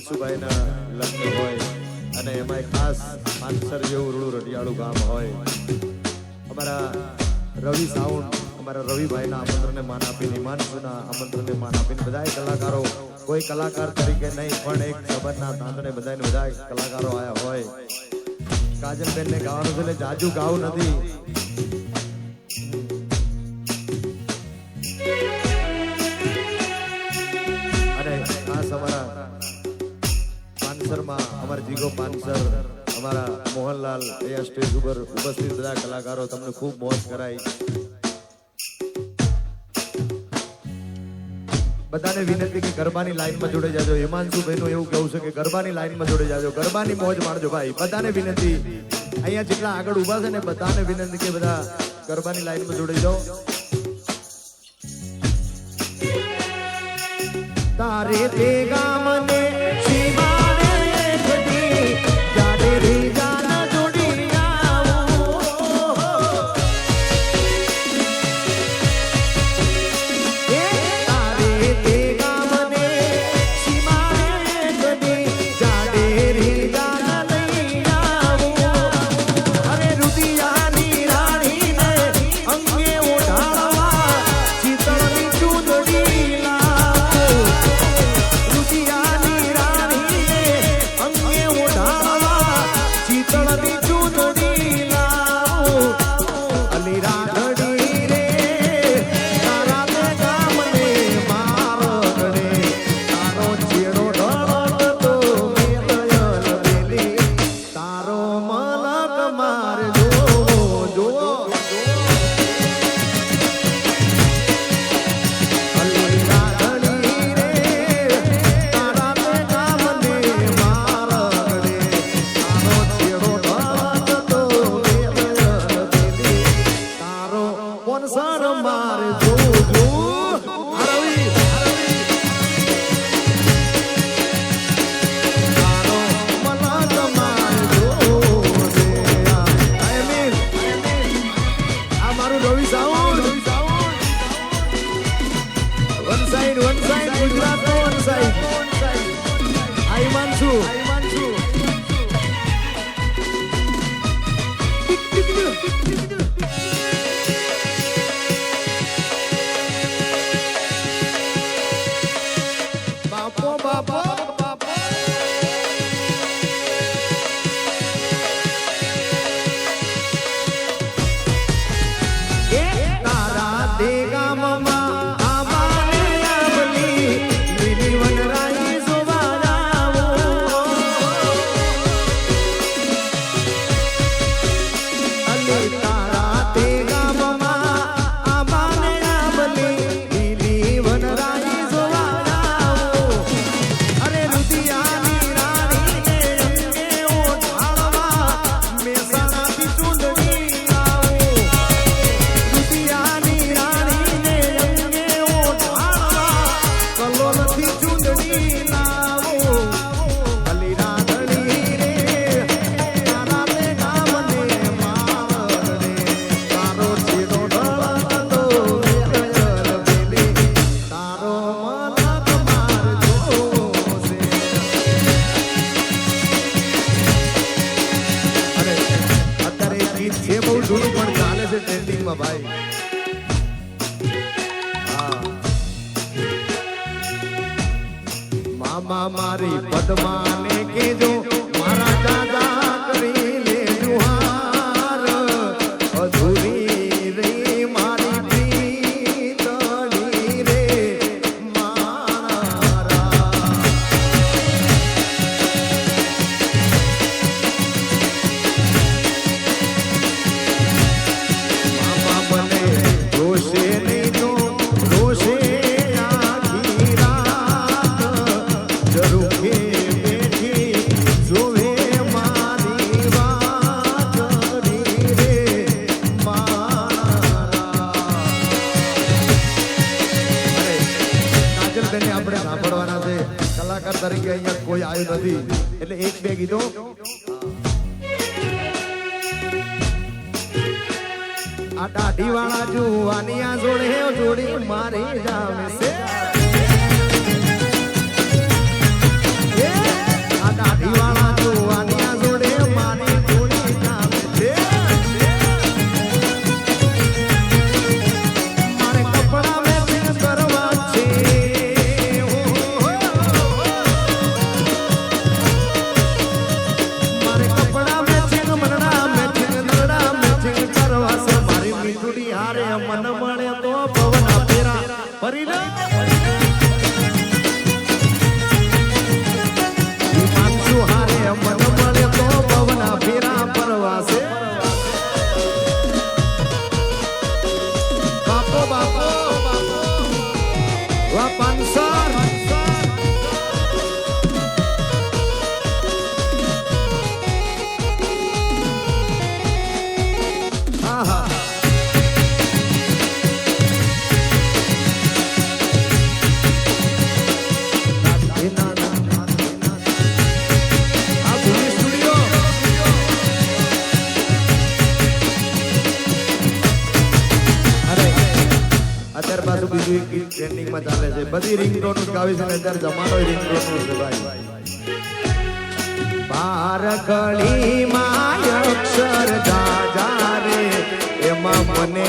હિમાંશુભાઈના લગ્ન હોય અને એમાંય ખાસ માનસર જેવું રૂડું રઢિયાળું ગામ હોય. અમારા રવિ સાઉન્ડ અમારા રવિભાઈના આમંત્રણને માન આપીને, હિમાંશુના આમંત્રણને માન આપીને બધાય કલાકારો, કોઈ કલાકાર તરીકે નહીં, પણ એક ખબરના તાંતણે બધાને બધા કલાકારો આયા હોય. કાજલબેનને ગાવાનું છે જાજુ ગાવું નથી. પાનસર અમારા મોહનલાલ અહીંયા સ્ટેજ ઉપર ઉપસ્થિત બધા કલાકારો, તમને ખૂબ મોજ કરાઈ બધાને વિનંતી કે ગરબાની લાઈનમાં જોડે જાજો. હિમાંશુભાઈ નું એવું કહેવું છે કે ગરબાની લાઈનમાં જોડે જાજો. ગરબાની મોજ માણજો ભાઈ. બધાને વિનંતી. અહીંયા જેટલા આગળ ઊભા છે ને બધાને વિનંતી કે બધા ગરબાની લાઈનમાં જોડે જાઓ. તારે તે ગામને to the do, do, do, do. મામા મારી પદ્માને કેજો તરીકે અહીંયા કોઈ આવ્યું નથી. એટલે એક, બે ગીતો. આ દાઢી વાળા આ જોડે જોડી મારી જાવ મ્યુઝિક ટ્રેન્ડિંગમાં ચાલે છે. બધી રિંગટોન ગાવી છે અત્યારે જમાનો રિંગટોન છે ભાઈ. બારકળી માં અક્ષર જાજા રે, એમાં મને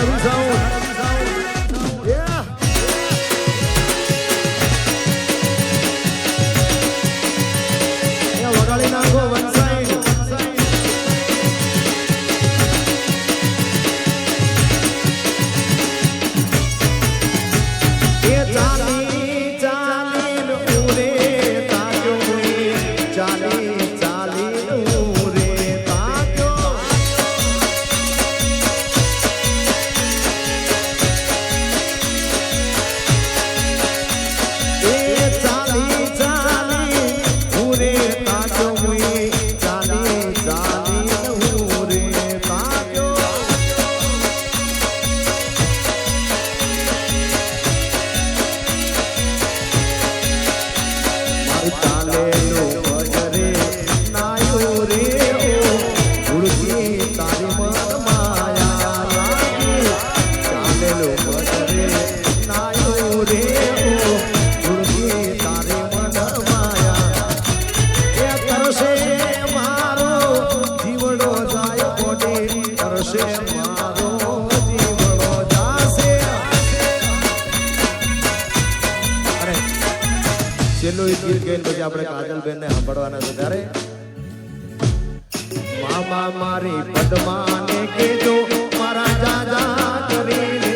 Parabéns a um. છેલ્લું એક ગીત ગઈને પછી આપણે કાજલબેન ને સાંભળવાના છે મામા મારી પદમાને કેજો મારા જાજા કરીને